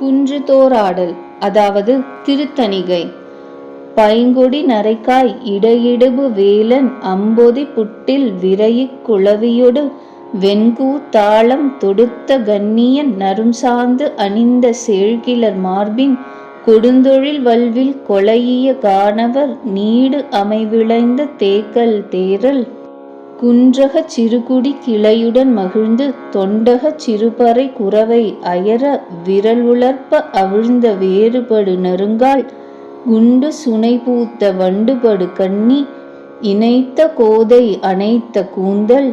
குன்றுதோறாடல் அதாவது திருத்தணிகை. பைங்கொடி நரைக்காய் இடையிடுபு வேலன் அம்பொதி புட்டில் விரையிக் குளவியொடு வெண்கூ தாளம் தொடுத்த கண்ணியன் நறும்சாந்து அணிந்த செழ்கிலர் மார்பின் கொடுந்தொழில் வல்வில் கொலையிய கானவர் நீடு அமைவிளைந்த தேக்கல் தேரல் குன்றகச் சிறுகுடி கிளையுடன் மகிழ்ந்து தொண்டகச் சிறுபறை குரவை அயர விரல் உலர்ப்ப அவிழ்ந்த வேறுபடு நெருங்கால் குண்டு சுனைபூத்த வண்டுபடு கண்ணி இணைத்த கோதை அணைத்த கூந்தல்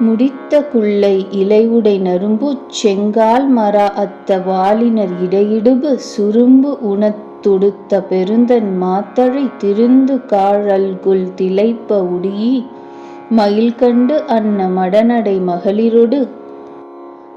முடித்த குள்ளை இலையுடை நரும்பு செங்கால் மரா அத்த வாலினர் இடையிடுபு சுரும்பு உணத்துடுத்த பெருந்தன் மாத்தழை திருந்து காழல்குள் திளைப்ப உடியி மயில் கண்டு அன்ன மடநடை மகளிரொடு.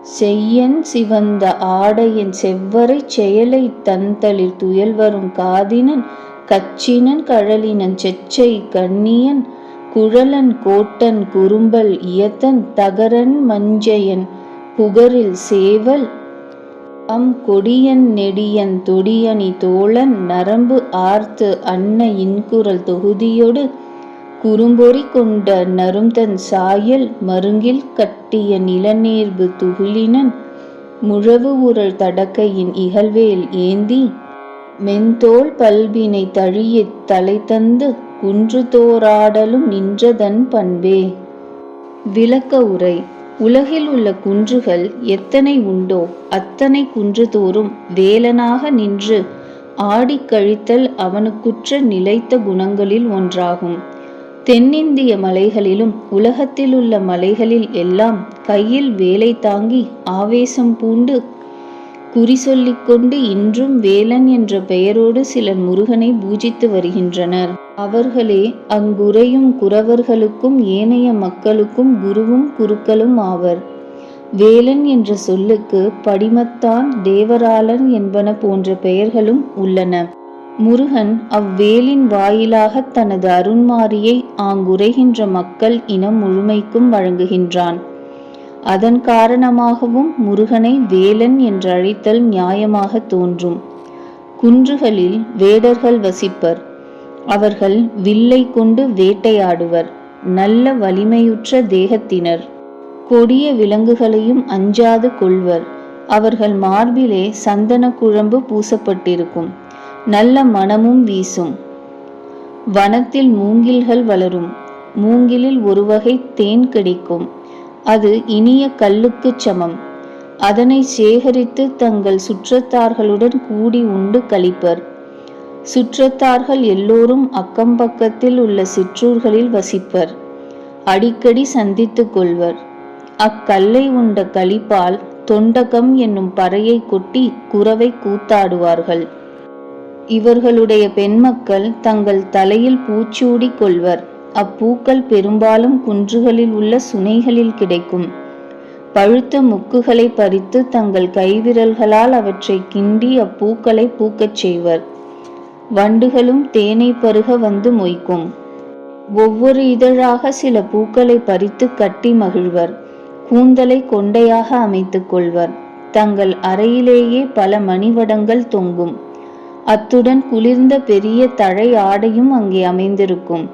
செய்யன் சிவந்த ஆடையின் செவ்வரைச் செயலைத் தன்தளிர் துயல்வரும் காதினன் கச்சினன் கழலினன் செச்சை கண்ணியன் குழலன் கோட்டன் குறும்பல் இயத்தன் தகரன் மஞ்சையன் புகரில் சேவல். அம் கொடியன் நெடியன் தொடியணி தோழன் நரம்பு ஆர்த்து அன்ன இன்குரல் தொகுதியொடு. குறும்பொறி கொண்ட நறும்தன் சாயல் மருங்கில் கட்டிய நிலநேர்பு துகிலினன் முழவு உரல் தடக்கையின் இகழ்வேல் ஏந்தி மென்தோல் பல்பினை தழியத் தலைதந்து குன்றுதோறாடலும் நின்றதன் பண்பே. விளக்க உரை உலகில் உள்ள குன்றுகள் எத்தனை உண்டோ அத்தனை குன்றுதோறும் வேலனாக நின்று ஆடிக் கழித்தல் அவனுக்குற்ற நிலைத்த குணங்களில் ஒன்றாகும். தென்னிந்திய மலைகளிலும் உலகத்திலுள்ள மலைகளில் எல்லாம் கையில் வேலை தாங்கி ஆவேசம் பூண்டு குறி சொல்லிக்கொண்டு இன்றும் வேலன் என்ற பெயரோடு சிலர் முருகனை பூஜித்து வருகின்றனர். அவர்களே அங்குறையும் குறவர்களுக்கும் ஏனைய மக்களுக்கும் குருவும் குருக்களும் ஆவர். வேலன் என்ற சொல்லுக்கு படிமத்தான் தேவராளன் என்பன போன்ற பெயர்களும் உள்ளன. முருகன் அவ்வேலின் வாயிலாக தனது அருண்மாரியை ஆங்குறைகின்ற மக்கள் இனம் முழுமைக்கும் வழங்குகின்றான். அதன் காரணமாகவும் முருகனை வேலன் என்று அழைத்தல் நியாயமாக தோன்றும். குன்றுகளில் வேடர்கள் வசிப்பர். அவர்கள் வில்லை கொண்டு வேட்டையாடுவர். நல்ல வலிமையுற்ற தேகத்தினர். கொடிய விலங்குகளையும் அஞ்சாது கொள்வர். அவர்கள் மார்பிலே சந்தன குழம்பு பூசப்பட்டிருக்கும். நல்ல மனமும் வீசும். வனத்தில் மூங்கில்கள் வளரும். மூங்கிலில் ஒரு வகை தேன் கிடைக்கும். அது இனிய கல்லுக்குச் சமம். அதனை சேகரித்து தங்கள் சுற்றத்தார்களுடன் கூடி உண்டு கழிப்பர். சுற்றத்தார்கள் எல்லோரும் அக்கம் பக்கத்தில் உள்ள சிற்றூர்களில் வசிப்பர். அடிக்கடி சந்தித்துக் கொள்வர். அக்கல்லை உண்ட களிப்பால் தொண்டகம் என்னும் பறையை கொட்டி குறவை கூத்தாடுவார்கள். இவர்களுடைய பெண்மக்கள் தங்கள் தலையில் பூச்சூடி கொள்வர். அப்பூக்கள் பெரும்பாலும் குன்றுகளில் உள்ள சுனைகளில் கிடைக்கும். பழுத்த முக்குகளை பறித்து தங்கள் கைவிரல்களால் அவற்றை கிண்டி அப்பூக்களை பூக்கச் செய்வர். வண்டுகளும் தேனை பருக வந்து மொய்க்கும். ஒவ்வொரு இதழாக சில பூக்களை பறித்து கட்டி மகிழ்வர். கூந்தலை கொண்டையாக அமைத்துக் கொள்வர். தங்கள் அறையிலேயே பல மணிவடங்கள் தொங்கும். அத்துடன் குளிர்ந்த பெரிய தழை ஆடையும் அங்கே அமைந்திருக்கும்.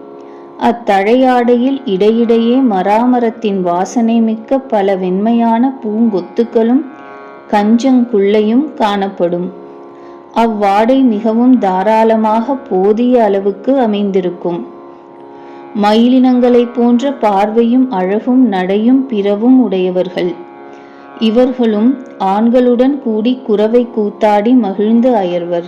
அத்தழையாடையில் இடையிடையே மராமரத்தின் வாசனை மிக்க பல வெண்மையான பூங்கொத்துக்களும் கஞ்சங்குள்ளையும் காணப்படும். அவ்வாடை மிகவும் தாராளமாக போதிய அளவுக்கு அமைந்திருக்கும். மயிலினங்களைப் போன்ற பார்வையும் அழகும் நடையும் பிறவும் உடையவர்கள். இவர்களும் ஆண்களுடன் கூடி குறவை கூத்தாடி மகிழ்ந்து அயர்வர்.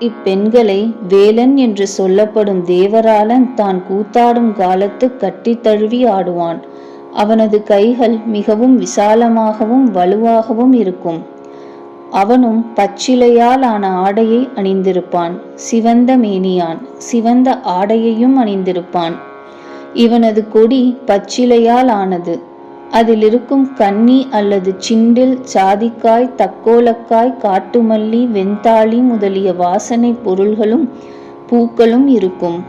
இப்பெண்களை வேலன் என்று சொல்லப்படும் தேவராளன் தான் கூத்தாடும் காலத்து கட்டி தழுவி ஆடுவான். அவனது கைகள் மிகவும் விசாலமாகவும் வலுவாகவும் இருக்கும். அவனும் பச்சிலையால் ஆன ஆடையை அணிந்திருப்பான். சிவந்த மேனியான் சிவந்த ஆடையையும் அணிந்திருப்பான். இவனது கொடி பச்சிலையால் ஆனது. அதில் இருக்கும் கன்னி அல்லது சிண்டில் சாதிக்காய் தக்கோலக்காய் காட்டுமல்லி வெண்தாளி முதலிய வாசனை பொருள்களும் பூக்களும் இருக்கும்.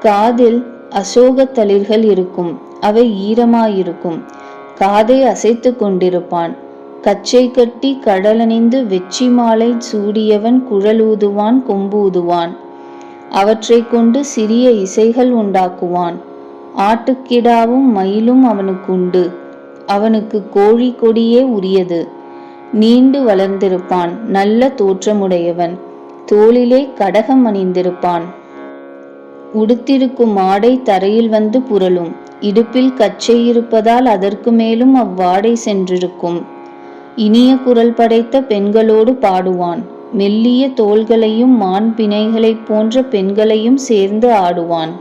காதில் அசோக தளிர்கள் இருக்கும். அவை ஈரமாயிருக்கும். காதை அசைத்து கொண்டிருப்பான். கச்சை கட்டி கடலணிந்து வெச்சி மாலை சூடியவன் குழலூதுவான் கொம்பூதுவான். அவற்றைக் கொண்டு சிறிய இசைகள் உண்டாக்குவான். ஆட்டுக்கிடாவும் மயிலும் அவனுக்குண்டு அவனுக்கு கோழி கொடியே உரியது. நீண்டு வளர்ந்திருப்பான் நல்ல தோற்றமுடையவன். தோளிலே கடகம் அணிந்திருப்பான். உடுத்திருக்கும் ஆடை தரையில் வந்து புரளும். இடுப்பில் கச்சை இருப்பதால் அதற்கு மேலும் அவ்வாடை சென்றிருக்கும். இனிய குரல் படைத்த பெண்களோடு பாடுவான். மெல்லிய தோள்களையும் மான் பிணைகளைப் போன்ற பெண்களையும் சேர்ந்து ஆடுவான்.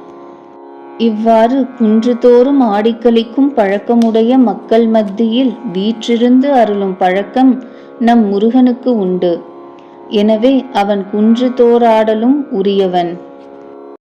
இவ்வாறு குன்றுதோறும் ஆடிக்களிக்கும் பழக்கமுடைய மக்கள் மத்தியில் வீற்றிருந்து அருளும் பழக்கம் நம் முருகனுக்கு உண்டு. எனவே அவன் குன்றுதோறாடலும் உரியவன்.